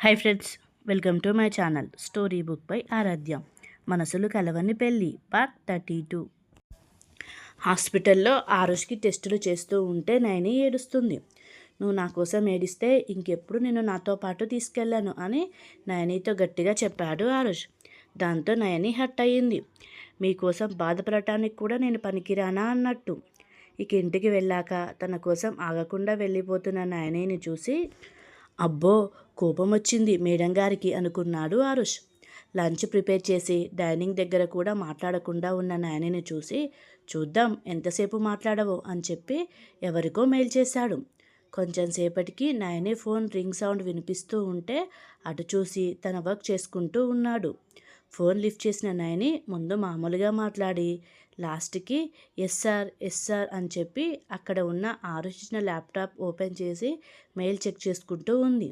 Hi friends welcome to my channel. Story book by Aaradhya. మనసులు కలవని పెళ్ళి. Part thirty two. హాస్పిటల్లో ఆ రోజుకి టెస్టులు చేస్తూ ఉంటే నయని ఏడుస్తుంది. నువ్వు నా కోసం ఏడిస్తే ఇంకెప్పుడు నేను నాతో పాటు తీసుకెళ్ళాను అని నయనితో గట్టిగా చెప్పాడు ఆరుష్ దాంతో నయని హట్ అయ్యింది. మీకోసం బాధపడటానికి కూడా నేను పనికిరానా అన్నట్టు. ఇక ఇంటికి వెళ్ళాక తన కోసం ఆగకుండా వెళ్ళిపోతున్న నయనిని చూసి అబ్బో కోపం వచ్చింది మేడం గారికి అనుకున్నాడు ఆరుష్. లంచ్ ప్రిపేర్ చేసి డైనింగ్ దగ్గర కూడా మాట్లాడకుండా ఉన్న నాయనని చూసి చూద్దాం ఎంతసేపు మాట్లాడవో? అని చెప్పి ఎవరికో మెయిల్ చేశాడు. కొంచెం సేపటికి నాయనే ఫోన్ రింగ్ సౌండ్ వినిపిస్తూ ఉంటే అటు చూసి తన వర్క్ చేసుకుంటూ ఉన్నాడు. ఫోన్ లిఫ్ట్ చేసిన నాయని ముందు మామూలుగా మాట్లాడి లాస్ట్కి ఎస్ఆర్ ఎస్ఆర్ అని చెప్పి అక్కడ ఉన్న ఆలోచించిన ల్యాప్టాప్ ఓపెన్ చేసి మెయిల్ చెక్ చేసుకుంటూ ఉంది.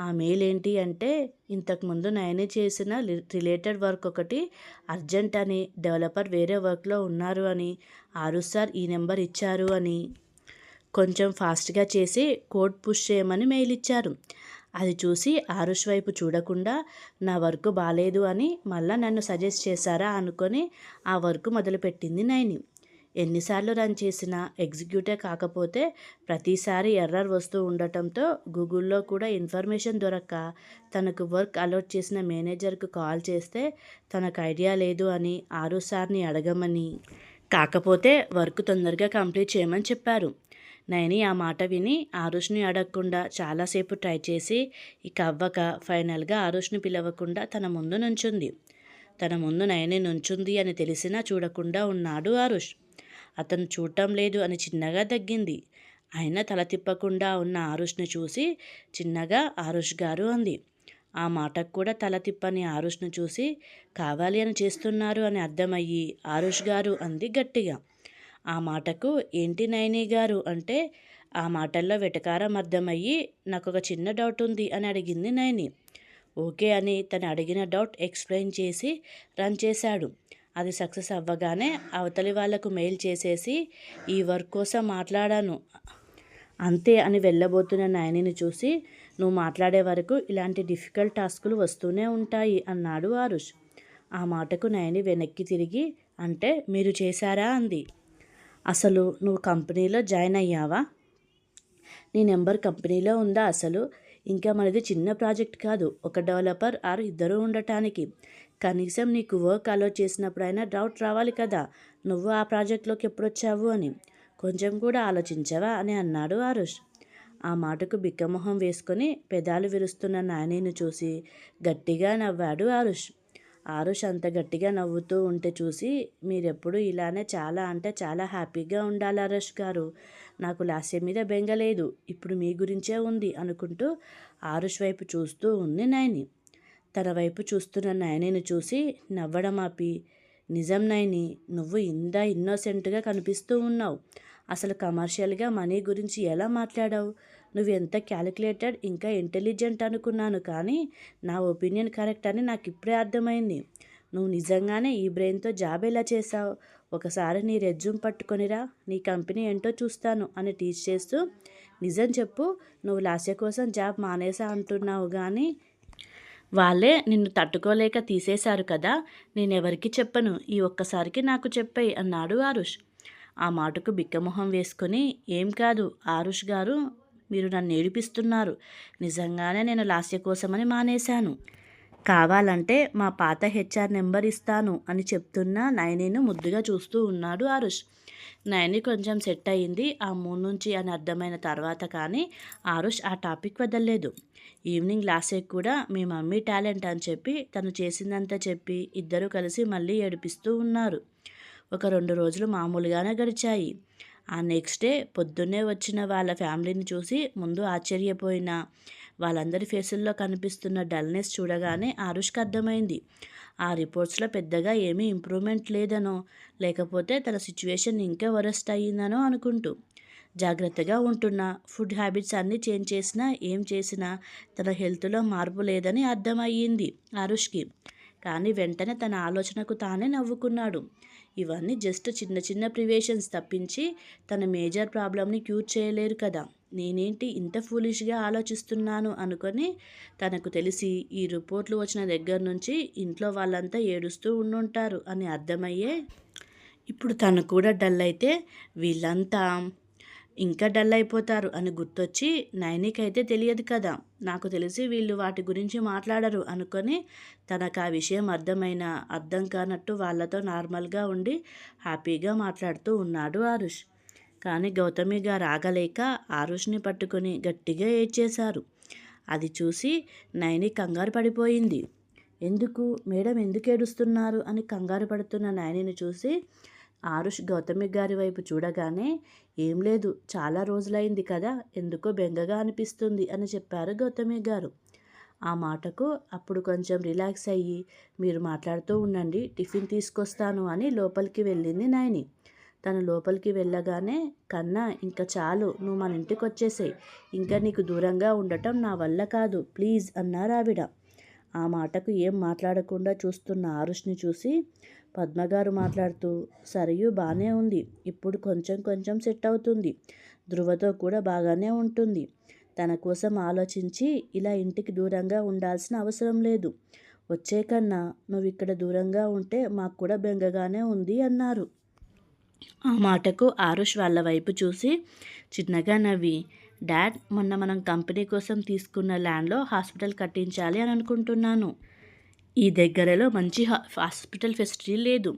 ఆ మెయిల్ ఏంటి అంటే ఇంతకుముందు నయని చేసిన రిలేటెడ్ వర్క్ ఒకటి అర్జెంట్ అని డెవలపర్ వేరే వర్క్లో ఉన్నారు అని ఆరు సార్ ఈ నెంబర్ ఇచ్చారు అని కొంచెం ఫాస్ట్గా చేసి కోడ్ పుష్ చేయమని మెయిల్ ఇచ్చారు. అది చూసి ఆరుష్ వైపు చూడకుండా నా వర్క్ బాగాలేదు అని మళ్ళీ నన్ను సజెస్ట్ చేశారా అనుకొని ఆ వర్క్ మొదలుపెట్టింది నైని. ఎన్నిసార్లు రన్ చేసినా ఎగ్జిక్యూటే కాకపోతే ప్రతిసారి ఎర్రర్ వస్తూ ఉండటంతో గూగుల్లో కూడా ఇన్ఫర్మేషన్ దొరక్క తనకు వర్క్ అలర్ట్ చేసిన మేనేజర్కు కాల్ చేస్తే తనకు ఐడియా లేదు అని ఆరు సార్ని అడగమని. కాకపోతే వర్క్ తొందరగా కంప్లీట్ చేయమని చెప్పారు. నయని ఆ మాట విని ఆరుష్ని అడగకుండా చాలాసేపు ట్రై చేసి ఇక అవ్వక ఫైనల్గా ఆరుష్ని పిలవకుండా తన ముందు నుంచుంది. తన ముందు నయని నుంచుంది అని తెలిసినా చూడకుండా ఉన్నాడు ఆరుష్. అతను చూడటం లేదు అని చిన్నగా తగ్గింది. అయినా తల తిప్పకుండా ఉన్న ఆరుష్ని చూసి చిన్నగా ఆరుష్ గారు అంది. ఆ మాటకు కూడా తల తిప్పని ఆరుష్ను చూసి కావాలి అని చేస్తున్నారు అని అర్థమయ్యి ఆరుష్ గారు అంది గట్టిగా. ఆ మాటకు ఏంటి నయనీ గారు అంటే ఆ మాటల్లో వెటకారం అర్థమయ్యి నాకు ఒక చిన్న డౌట్ ఉంది అని అడిగింది నైని. ఓకే అని తను అడిగిన డౌట్ ఎక్స్ప్లెయిన్ చేసి రన్ చేశాడు. అది సక్సెస్ అవ్వగానే అవతలి వాళ్ళకు మెయిల్ చేసేసి ఈ వర్క్ కోసం మాట్లాడాను. అంతే అని వెళ్ళబోతున్న నయనిని చూసి నువ్వు మాట్లాడే వరకు ఇలాంటి డిఫికల్ట్ టాస్కులు వస్తూనే ఉంటాయి అన్నాడు ఆరుష్. ఆ మాటకు నయని వెనక్కి తిరిగి అంటే మీరు చేశారా అంది. అసలు నువ్వు కంపెనీలో జాయిన్ అయ్యావా? నీ నెంబర్ కంపెనీలో ఉందా అసలు? ఇంకా మనది చిన్న ప్రాజెక్ట్ కాదు ఒక డెవలపర్ ఆరు ఇద్దరు ఉండటానికి. కనీసం నీకు వర్క్ అలో చేసినప్పుడైనా డౌట్ రావాలి కదా నువ్వు ఆ ప్రాజెక్ట్లోకి ఎప్పుడు వచ్చావు అని. కొంచెం కూడా ఆలోచించావా అని అన్నాడు ఆరుష్. ఆ మాటకు బిక్కమొహం వేసుకొని పెదాలు విరుస్తున్న నానిని చూసి గట్టిగా నవ్వాడు ఆరుష్. ఆరుష్ అంత గట్టిగా నవ్వుతూ ఉంటే చూసి మీరెప్పుడు ఇలానే చాలా అంటే చాలా హ్యాపీగా ఉండాలి ఆరుష్ గారు. నాకు లాస్యం మీద బెంగలేదు ఇప్పుడు మీ గురించే ఉంది అనుకుంటూ ఆరుష్ వైపు చూస్తూ ఉంది నయని. తన వైపు చూస్తున్న నయనిని చూసి నవ్వడం ఆపి నిజం నయని నువ్వు ఇందా ఇన్నోసెంట్గా కనిపిస్తూ ఉన్నావు. అసలు కమర్షియల్గా మనీ గురించి ఎలా మాట్లాడావు? నువ్వు ఎంత క్యాలిక్యులేటెడ్ ఇంకా ఇంటెలిజెంట్ అనుకున్నాను కానీ నా ఒపీనియన్ కరెక్ట్ అని నాకు ఇప్పుడే అర్థమైంది. నువ్వు నిజంగానే ఈ బ్రెయిన్తో జాబ్ ఎలా చేసావు ఒకసారి నీ రెజ్యూమ్ పట్టుకొనిరా నీ కంపెనీ ఏంటో చూస్తాను అని టీచ్ చేస్తూ నిజం చెప్పు నువ్వు లాస్య కోసం జాబ్ మానేసా అంటున్నావు కానీ వాళ్ళే నిన్ను తట్టుకోలేక తీసేశారు కదా నేనెవరికి చెప్పను? ఈ ఒక్కసారికి నాకు చెప్పాయి అన్నాడు ఆరుష్. ఆ మాటకు బిక్కమొహం వేసుకొని ఏం కాదు ఆరుష్ గారు మీరు నన్ను ఏడిపిస్తున్నారు. నిజంగానే నేను లాస్య కోసమని మానేశాను. కావాలంటే మా పాత హెచ్ఆర్ నెంబర్ ఇస్తాను అని చెప్తున్న నయనిను ముద్దుగా చూస్తూ ఉన్నాడు ఆరుష్. నయని కొంచెం సెట్ అయ్యింది ఆ మూడు నుంచి అని అర్థమైన తర్వాత కానీ ఆరుష్ ఆ టాపిక్ వదలలేదు. ఈవినింగ్ లాస్ట్కి కూడా మీ మమ్మీ టాలెంట్ అని చెప్పి తను చేసిందంతా చెప్పి ఇద్దరు కలిసి మళ్ళీ ఏడిపిస్తూ ఉన్నారు. ఒక రెండు రోజులు మామూలుగానే గడిచాయి. ఆ నెక్స్ట్ డే పొద్దున్నే వచ్చిన వాళ్ళ ఫ్యామిలీని చూసి ముందు ఆశ్చర్యపోయిన. వాళ్ళందరి ఫేసుల్లో కనిపిస్తున్న డల్నెస్ చూడగానే ఆరుష్కి అర్థమైంది. ఆ రిపోర్ట్స్లో పెద్దగా ఏమీ ఇంప్రూవ్మెంట్ లేదనో లేకపోతే తన సిచ్యువేషన్ ఇంకా వరస్ట్ అయ్యిందనో అనుకుంటూ. జాగ్రత్తగా ఉంటున్న ఫుడ్ హ్యాబిట్స్ అన్నీ చేంజ్ చేసినా ఏం చేసినా తన హెల్త్లో మార్పు లేదని అర్థమయ్యింది ఆరుష్కి. కానీ వెంటనే తన ఆలోచనకు తానే నవ్వుకున్నాడు. ఇవన్నీ జస్ట్ చిన్న చిన్న ప్రివేషన్స్ తప్పించి తన మేజర్ ప్రాబ్లమ్ని క్యూర్ చేయలేరు కదా. నేనేంటి ఇంత ఫూలిష్గా ఆలోచిస్తున్నాను అనుకొని తనకు తెలిసి ఈ రిపోర్ట్లు వచ్చిన దగ్గర నుంచి ఇంట్లో వాళ్ళంతా ఏడుస్తూ ఉండుంటారు అని అర్థమయ్యే. ఇప్పుడు తను కూడా డల్ అయితే వీళ్ళంతా ఇంకా డల్ అయిపోతారు అని గుర్తొచ్చి నయనికైతే తెలియదు కదా నాకు తెలిసి వీళ్ళు వాటి గురించి మాట్లాడరు అనుకొని తనకు ఆ విషయం అర్థమైన అర్థం కానట్టు వాళ్ళతో నార్మల్గా ఉండి హ్యాపీగా మాట్లాడుతూ ఉన్నాడు ఆరుష్. కానీ గౌతమి గారు ఆగలేక ఆరుష్ని పట్టుకొని గట్టిగా ఏడ్చేశారు. అది చూసి నయని కంగారు పడిపోయింది. ఎందుకు? మేడం ఎందుకు ఏడుస్తున్నారు? అని కంగారు పడుతున్న నయనిని చూసి ఆరుష్ గౌతమి గారి వైపు చూడగానే ఏం లేదు చాలా రోజులైంది కదా ఎందుకో బెంగగా అనిపిస్తుంది అని చెప్పారు గౌతమి గారు. ఆ మాటకు అప్పుడు కొంచెం రిలాక్స్ అయ్యి మీరు మాట్లాడుతూ ఉండండి టిఫిన్ తీసుకొస్తాను అని లోపలికి వెళ్ళింది నాయని. తను లోపలికి వెళ్ళగానే కన్నా ఇంకా చాలు నువ్వు మన ఇంటికి వచ్చేసేయి ఇంకా నీకు దూరంగా ఉండటం నా వల్ల కాదు ప్లీజ్ అన్నారు ఆవిడ. ఆ మాటకు ఏం మాట్లాడకుండా చూస్తున్న ఆరుష్ని చూసి పద్మగారు మాట్లాడుతూ సరయు బాగానే ఉంది. ఇప్పుడు కొంచెం కొంచెం సెట్ అవుతుంది. ధృవతో కూడా బాగానే ఉంటుంది. తన కోసం ఆలోచించి ఇలా ఇంటికి దూరంగా ఉండాల్సిన అవసరం లేదు. వచ్చే కన్నా నువ్వు ఇక్కడ దూరంగా ఉంటే మాకు కూడా బెంగగానే ఉంది అన్నారు. ఆ మాటకు ఆరుష్ వాళ్ళ వైపు చూసి చిన్నగా నవ్వి డాడ్ మొన్న మనం కంపెనీ కోసం తీసుకున్న ల్యాండ్లో హాస్పిటల్ కట్టించాలి అని అనుకుంటున్నాను. ఈ దగ్గరలో మంచి హాస్పిటల్ ఫెసిలిటీ లేదు.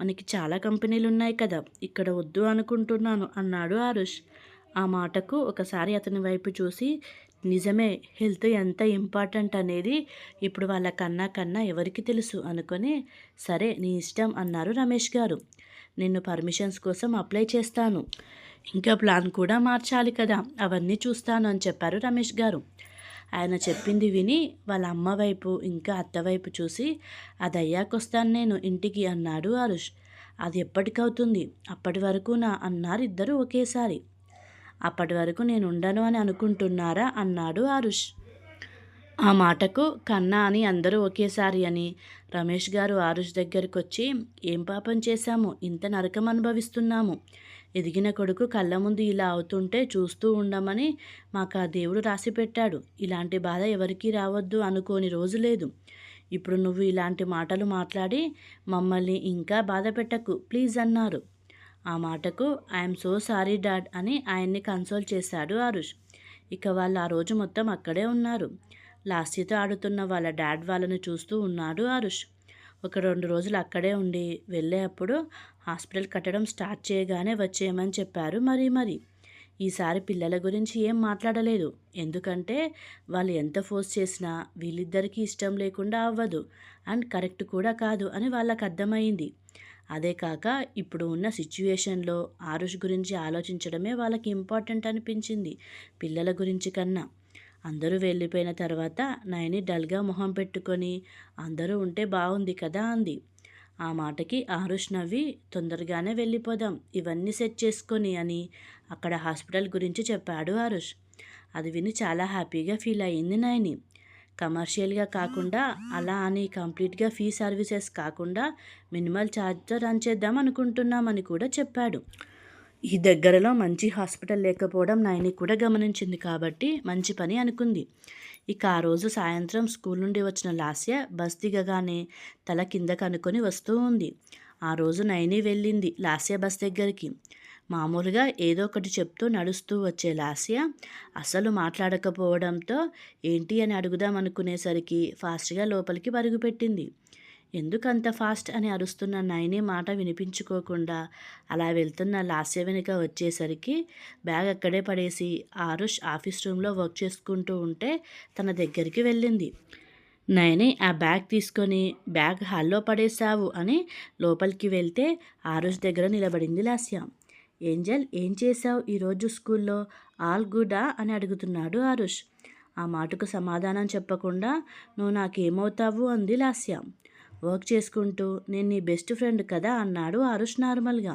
మనకి చాలా కంపెనీలు ఉన్నాయి కదా. ఇక్కడ వద్దు అనుకుంటున్నాను అన్నాడు ఆరుష్. ఆ మాటకు ఒకసారి అతని వైపు చూసి నిజమే హెల్త్ ఎంత ఇంపార్టెంట్ అనేది ఇప్పుడు వాళ్ళ కన్నా కన్నా ఎవరికి తెలుసు అనుకొని సరే నీ ఇష్టం అన్నారు రమేష్ గారు. నిన్ను పర్మిషన్స్ కోసం అప్లై చేస్తాను. ఇంకా ప్లాన్ కూడా మార్చాలి కదా. అవన్నీ చూస్తాను అని చెప్పారు రమేష్ గారు. ఆయన చెప్పింది విని వాళ్ళ అమ్మ వైపు ఇంకా అత్త వైపు చూసి అది అయ్యాకొస్తాను నేను ఇంటికి అన్నాడు అరుష్ అది ఎప్పటికవుతుంది? అప్పటి వరకు నా అన్నారు ఇద్దరు ఒకేసారి. అప్పటి వరకు నేను ఉండను అని అనుకుంటున్నారా? అన్నాడు ఆరుష్. ఆ మాటకు కన్నా అని అందరూ ఒకేసారి అని రమేష్ గారు ఆరుష్ దగ్గరికి వచ్చి ఏం పాపం చేశాము? ఇంత నరకం అనుభవిస్తున్నాము ఎదిగిన కొడుకు కళ్ళ ముందు ఇలా అవుతుంటే చూస్తూ ఉండమని మాకు ఆ దేవుడు రాసి పెట్టాడు ఇలాంటి బాధ ఎవరికీ రావద్దు అనుకోని రోజు లేదు. ఇప్పుడు నువ్వు ఇలాంటి మాటలు మాట్లాడి మమ్మల్ని ఇంకా బాధ పెట్టకు ప్లీజ్ అన్నారు. ఆ మాటకు ఐఎమ్ సో సారీ డాడ్ అని ఆయన్ని కన్సోల్ చేశాడు ఆరుష్. ఇక వాళ్ళు ఆ రోజు మొత్తం అక్కడే ఉన్నారు. లాస్యతో ఆడుతున్న వాళ్ళ డాడ్ వాళ్ళని చూస్తూ ఉన్నాడు ఆరుష్. ఒక రెండు రోజులు అక్కడే ఉండి వెళ్ళేప్పుడు హాస్పిటల్ కట్టడం స్టార్ట్ చేయగానే వచ్చేయమని చెప్పారు మరి మరి. ఈసారి పిల్లల గురించి ఏం మాట్లాడలేదు. ఎందుకంటే వాళ్ళు ఎంత ఫోర్స్ చేసినా వీళ్ళిద్దరికీ ఇష్టం లేకుండా అవ్వదు. అండ్ కరెక్ట్ కూడా కాదు అని వాళ్ళకి అర్థమైంది. అదే కాక ఇప్పుడు ఉన్న సిచ్యువేషన్లో ఆరుష్ గురించి ఆలోచించడమే వాళ్ళకి ఇంపార్టెంట్ అనిపించింది పిల్లల గురించి కన్నా. అందరూ వెళ్ళిపోయిన తర్వాత నయని డల్గా మొహం పెట్టుకొని అందరూ ఉంటే బాగుంది కదా అంది. ఆ మాటకి ఆరుష్ నవ్వి తొందరగానే వెళ్ళిపోదాం ఇవన్నీ సెట్ చేసుకొని అని అక్కడ హాస్పిటల్ గురించి చెప్పాడు ఆరుష్. అది విని చాలా హ్యాపీగా ఫీల్ అయ్యింది నయని. కమర్షియల్గా కాకుండా అలా అని కంప్లీట్గా ఫీ సర్వీసెస్ కాకుండా మినిమల్ ఛార్జ్తో రన్ చేద్దాం అనుకుంటున్నామని కూడా చెప్పాడు. ఈ దగ్గరలో మంచి హాస్పిటల్ లేకపోవడం నాయని కూడా గమనించింది కాబట్టి మంచి పని అనుకుంది. ఇక ఆ రోజు సాయంత్రం స్కూల్ నుండి వచ్చిన లాస్య బస్ దిగగానే తల కింద కనుకొని వస్తూ ఉంది. ఆ రోజు నైని వెళ్ళింది లాస్య బస్ దగ్గరికి. మామూలుగా ఏదో ఒకటి చెప్తూ నడుస్తూ వచ్చే లాస్య అసలు మాట్లాడకపోవడంతో ఏంటి అని అడుగుదాం అనుకునేసరికి ఫాస్ట్గా లోపలికి పరుగుపెట్టింది ఎందుకంత ఫాస్ట్ అని అరుస్తున్న నైని మాట వినిపించుకోకుండా అలా వెళ్తున్న లాస్య వెనుక వచ్చేసరికి బ్యాగ్ అక్కడే పడేసి ఆరుష్ ఆఫీస్ రూమ్లో వర్క్ చేసుకుంటూ ఉంటే తన దగ్గరికి వెళ్ళింది. నయని ఆ బ్యాగ్ తీసుకొని బ్యాగ్ హాల్లో పడేశావు అని లోపలికి వెళ్తే ఆరుష్ దగ్గర నిలబడింది లాస్య. ఏంజల్ ఏం చేశావు ఈరోజు స్కూల్లో? ఆల్ గుడా? అని అడుగుతున్నాడు ఆరుష్. ఆ మాటకు సమాధానం చెప్పకుండా నువ్వు నాకేమవుతావు? అంది లాస్య. వర్క్ చేసుకుంటూ నేను నీ బెస్ట్ ఫ్రెండ్ కదా అన్నాడు ఆరుష్ నార్మల్గా.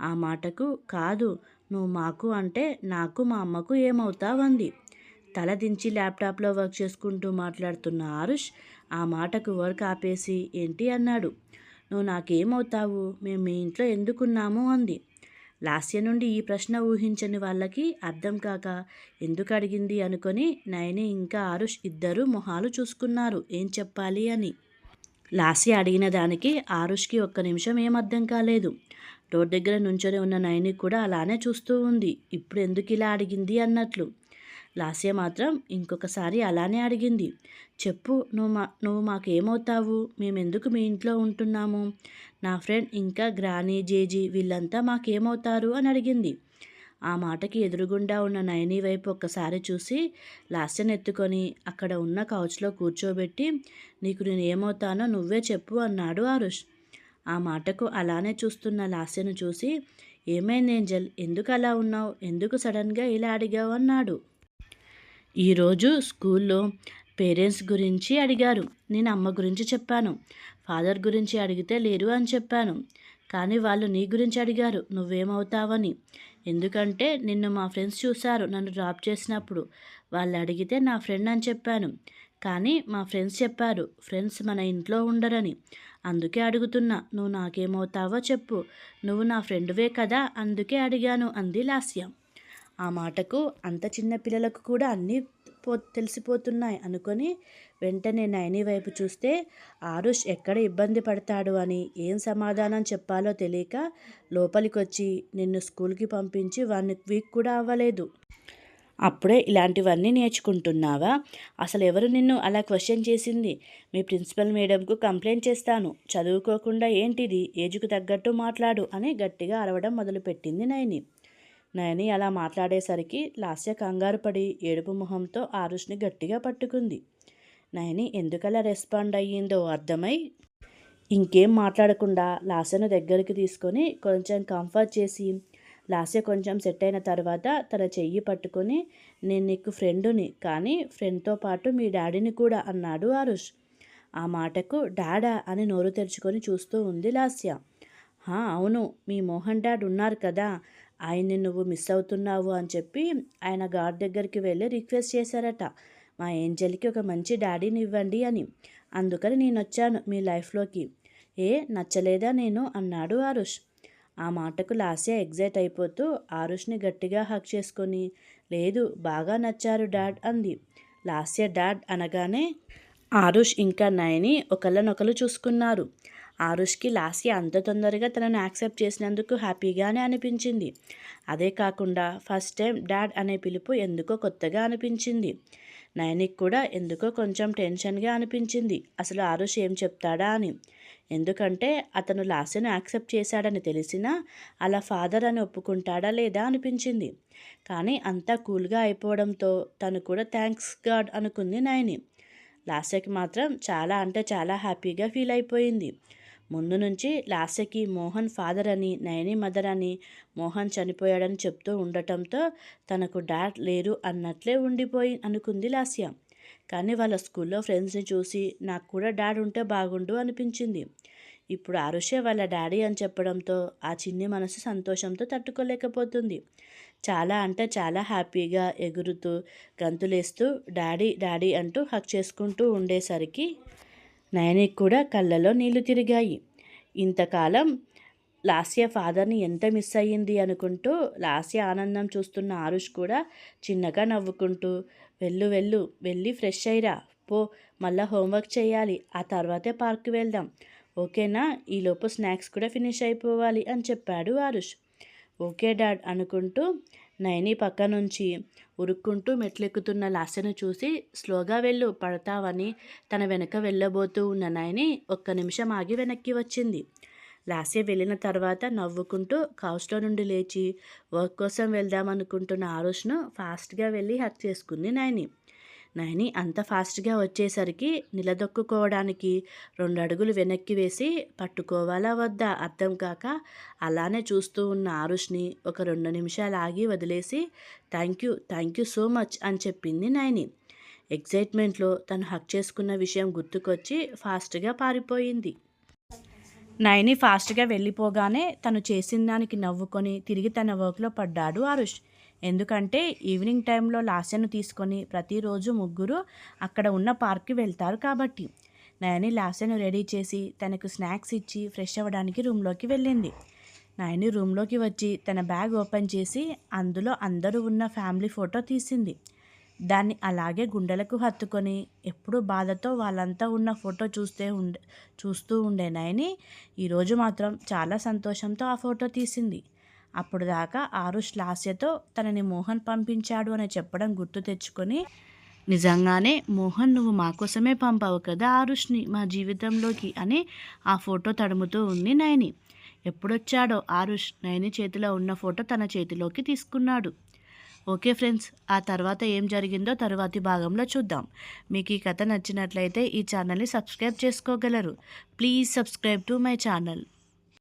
ఆ మాటకు కాదు నువ్వు మాకు అంటే నాకు మా అమ్మకు ఏమవుతావంది తల దించి ల్యాప్టాప్లో వర్క్ చేసుకుంటూ మాట్లాడుతున్న ఆరుష్ ఆ మాటకు వర్క్ ఆపేసి ఏంటి అన్నాడు. నువ్వు నాకేమవుతావు? మేము మీ ఇంట్లో ఎందుకున్నాము అంది. లాస్య నుండి ఈ ప్రశ్న ఊహించని వాళ్ళకి అర్థం కాక ఎందుకు అడిగింది అనుకొని నయని ఇంకా ఆరుష్ ఇద్దరు మొహాలు చూసుకున్నారు. ఏం చెప్పాలి అని. లాస్య అడిగిన దానికి ఆరుష్కి ఒక్క నిమిషం ఏం అర్థం కాలేదు. రోడ్ దగ్గర నుంచొని ఉన్న నయని కూడా అలానే చూస్తూ ఉంది. ఇప్పుడు ఎందుకు ఇలా అడిగింది అన్నట్లు. లాస్య మాత్రం ఇంకొకసారి అలానే అడిగింది. చెప్పు నువ్వు మా నువ్వు మాకేమవుతావు? మేమెందుకు మీ ఇంట్లో ఉంటున్నాము? నా ఫ్రెండ్ ఇంకా గ్రానీ జేజీ వీళ్ళంతా మాకేమవుతారు అని అడిగింది. ఆ మాటకి ఎదురుగుండా ఉన్న నయని వైపు ఒక్కసారి చూసి లాస్యను ఎత్తుకొని అక్కడ ఉన్న కౌచ్లో కూర్చోబెట్టి నీకు నేను ఏమవుతానో నువ్వే చెప్పు అన్నాడు ఆరుష్. ఆ మాటకు అలానే చూస్తున్న లాస్యను చూసి ఏమైంది ఏంజల్? ఎందుకు అలా ఉన్నావు? ఎందుకు సడన్గా ఇలా అడిగావు? అన్నాడు. ఈరోజు స్కూల్లో పేరెంట్స్ గురించి అడిగారు. నేను అమ్మ గురించి చెప్పాను. ఫాదర్ గురించి అడిగితే లేరు అని చెప్పాను. కానీ వాళ్ళు నీ గురించి అడిగారు. నువ్వేమవుతావని. ఎందుకంటే నిన్ను మా ఫ్రెండ్స్ చూశారు నన్ను డ్రాప్ చేసినప్పుడు. వాళ్ళు అడిగితే నా ఫ్రెండ్ అని చెప్పాను. కానీ మా ఫ్రెండ్స్ చెప్పారు ఫ్రెండ్స్ మన ఇంట్లో ఉండరని. అందుకే అడుగుతున్నా నువ్వు నాకేమవుతావో చెప్పు. నువ్వు నా ఫ్రెండ్వే కదా అందుకే అడిగాను అంది లాస్య. ఆ మాటకు అంత చిన్న పిల్లలకు కూడా అన్నీ పో తెలిసిపోతున్నాయి అనుకొని వెంటనే నయని వైపు చూస్తే ఆరుష్ ఎక్కడ ఇబ్బంది పడతాడు అని ఏం సమాధానం చెప్పాలో తెలియక లోపలికి వచ్చి నిన్ను స్కూల్కి పంపించి వన్ వీక్ కూడా అవ్వలేదు. అప్పుడే ఇలాంటివన్నీ నేర్చుకుంటున్నావా? అసలు ఎవరు నిన్ను అలా క్వశ్చన్ చేసింది? మీ ప్రిన్సిపల్ మేడంకు కంప్లైంట్ చేస్తాను. చదువుకోకుండా ఏంటిది? ఏజ్కు తగ్గట్టు మాట్లాడు అని గట్టిగా అరవడం మొదలుపెట్టింది నయని. నయని అలా మాట్లాడేసరికి లాస్య కంగారు పడి ఏడుపు మొహంతో ఆరుష్ని గట్టిగా పట్టుకుంది. నయని ఎందుకలా రెస్పాండ్ అయ్యిందో అర్థమై ఇంకేం మాట్లాడకుండా లాస్యను దగ్గరికి తీసుకొని కొంచెం కంఫర్ట్ చేసి లాస్య కొంచెం సెట్ అయిన తర్వాత తన చెయ్యి పట్టుకొని నేను నీకు ఫ్రెండుని కానీ ఫ్రెండ్తో పాటు మీ డాడీని కూడా అన్నాడు ఆరుష్. ఆ మాటకు డాడా అని నోరు తెరుచుకొని చూస్తూ ఉంది లాస్య. అవును మీ మోహన్ డాడ్ ఉన్నారు కదా ఆయన్ని నువ్వు మిస్ అవుతున్నావు అని చెప్పి ఆయన గాడ్ దగ్గరికి వెళ్ళి రిక్వెస్ట్ చేశారట. మా ఏంజల్కి ఒక మంచి డాడీని ఇవ్వండి అని. అందుకని నేను వచ్చాను మీ లైఫ్లోకి ఏ నచ్చలేదా నేను? అన్నాడు ఆరుష్. ఆ మాటకు లాస్య ఎగ్జైట్ అయిపోతూ ఆరుష్ని గట్టిగా హక్ చేసుకొని లేదు బాగా నచ్చారు డాడ్ అంది. లాస్య డాడ్ అనగానే ఆరుష్ ఇంకా నయని ఒకళ్ళనొకరు చూసుకున్నారు. ఆరుష్కి లాస్య అంత తొందరగా తనను యాక్సెప్ట్ చేసినందుకు హ్యాపీగానే అనిపించింది. అదే కాకుండా ఫస్ట్ టైం డాడ్ అనే పిలుపు ఎందుకో కొత్తగా అనిపించింది. నయనికి కూడా ఎందుకో కొంచెం టెన్షన్గా అనిపించింది. అసలు ఆరుష్ ఏం చెప్తాడా అని. ఎందుకంటే అతను లాస్యను యాక్సెప్ట్ చేశాడని తెలిసినా అలా ఫాదర్ అని ఒప్పుకుంటాడా లేదా అనిపించింది. కానీ అంతా కూల్గా అయిపోవడంతో తను కూడా థ్యాంక్స్ గాడ్ అనుకుంది నయని. లాస్యకి మాత్రం చాలా అంటే చాలా హ్యాపీగా ఫీల్ అయిపోయింది. ముందు నుంచి లాస్యకి మోహన్ ఫాదర్ అని నయని మదర్ అని మోహన్ చనిపోయాడని చెప్తూ ఉండటంతో తనకు డాడ్ లేరు అన్నట్లే ఉండిపోయి అనుకుంది లాస్య. కానీ వాళ్ళ స్కూల్లో ఫ్రెండ్స్ని చూసి నాకు కూడా డాడ్ ఉంటే బాగుండు అనిపించింది. ఇప్పుడు ఆరుషే వాళ్ళ డాడీ అని చెప్పడంతో ఆ చిన్ని మనసు సంతోషంతో తట్టుకోలేకపోతుంది. చాలా అంటే చాలా హ్యాపీగా ఎగురుతూ గంతులేస్తూ డాడీ డాడీ అంటూ హక్ చేసుకుంటూ ఉండేసరికి నయనికి కూడా కళ్ళలో నీళ్ళు తిరిగాయి. ఇంతకాలం లాస్య ఫాదర్ని ఎంత మిస్ అయ్యింది అనుకుంటూ లాస్య ఆనందం చూస్తున్న ఆరుష్ కూడా చిన్నగా నవ్వుకుంటూ వెళ్ళు వెళ్ళు వెళ్ళి ఫ్రెష్ అయ్యిరా పో మళ్ళీ హోంవర్క్ చేయాలి ఆ తర్వాతే పార్క్ వెళ్దాం. ఓకేనా? ఈలోపు స్నాక్స్ కూడా ఫినిష్ అయిపోవాలి అని చెప్పాడు ఆరుష్. ఓకే డాడ్ అనుకుంటూ నైని పక్క నుంచి ఉరుక్కుంటూ మెట్లెక్కుతున్న లాస్యను చూసి స్లోగా వెళ్ళు పడతావని తన వెనక వెళ్ళబోతూ ఉన్న నయని ఒక్క నిమిషం ఆగి వెనక్కి వచ్చింది. లాస్య వెళ్ళిన తర్వాత నవ్వుకుంటూ కౌస్లో నుండి లేచి వర్క్ కోసం వెళ్దామనుకుంటున్న ఆరుష్ను ఫాస్ట్గా వెళ్ళి హక్ చేసుకుంది నయని. నయని అంత ఫాస్ట్గా వచ్చేసరికి నిలదొక్కుకోవడానికి రెండు అడుగులు వెనక్కి వేసి పట్టుకోవాలా వద్దా అర్థం కాక అలానే చూస్తూ ఉన్న ఆరుష్ని ఒక రెండు నిమిషాలు ఆగి వదిలేసి thank you thank you so much అని చెప్పింది నయని. ఎగ్జైట్మెంట్లో తను హక్ చేసుకున్న విషయం గుర్తుకొచ్చి ఫాస్ట్గా పారిపోయింది. నయని ఫాస్ట్గా వెళ్ళిపోగానే తను చేసిన దానికి నవ్వుకొని తిరిగి తన వర్క్లో పడ్డాడు ఆరుష్. ఎందుకంటే ఈవినింగ్ టైంలో లాస్యను తీసుకొని ప్రతిరోజు ముగ్గురు అక్కడ ఉన్న పార్క్కి వెళ్తారు కాబట్టి. నయని లాస్యను రెడీ చేసి తనకు స్నాక్స్ ఇచ్చి ఫ్రెష్ అవ్వడానికి రూమ్లోకి వెళ్ళింది. నయని రూమ్లోకి వచ్చి తన బ్యాగ్ ఓపెన్ చేసి అందులో అందరూ ఉన్న ఫ్యామిలీ ఫోటో తీసింది. దాన్ని అలాగే గుండెలకు హత్తుకొని ఎప్పుడు బాధతో వాళ్ళంతా ఉన్న ఫోటో చూస్తే ఉండే చూస్తూ ఉండే నయని ఈరోజు మాత్రం చాలా సంతోషంతో ఆ ఫోటో తీసింది. అప్పుడు దాకా ఆరుష్ లాస్యతో తనని మోహన్ పంపించాడు అని చెప్పడం గుర్తు తెచ్చుకొని నిజంగానే మోహన్ నువ్వు మా కోసమే పంపావు కదా ఆరుష్ని మా జీవితంలోకి అని ఆ ఫోటో తడుముతూ ఉంది నయని. ఎప్పుడొచ్చాడో ఆరుష్ నయని చేతిలో ఉన్న ఫోటో తన చేతిలోకి తీసుకున్నాడు. ఓకే ఫ్రెండ్స్ ఆ తర్వాత ఏం జరిగిందో తరువాతి భాగంలో చూద్దాం. మీకు ఈ కథ నచ్చినట్లయితే ఈ ఛానల్ని సబ్స్క్రైబ్ చేసుకోగలరు. Please subscribe to my channel.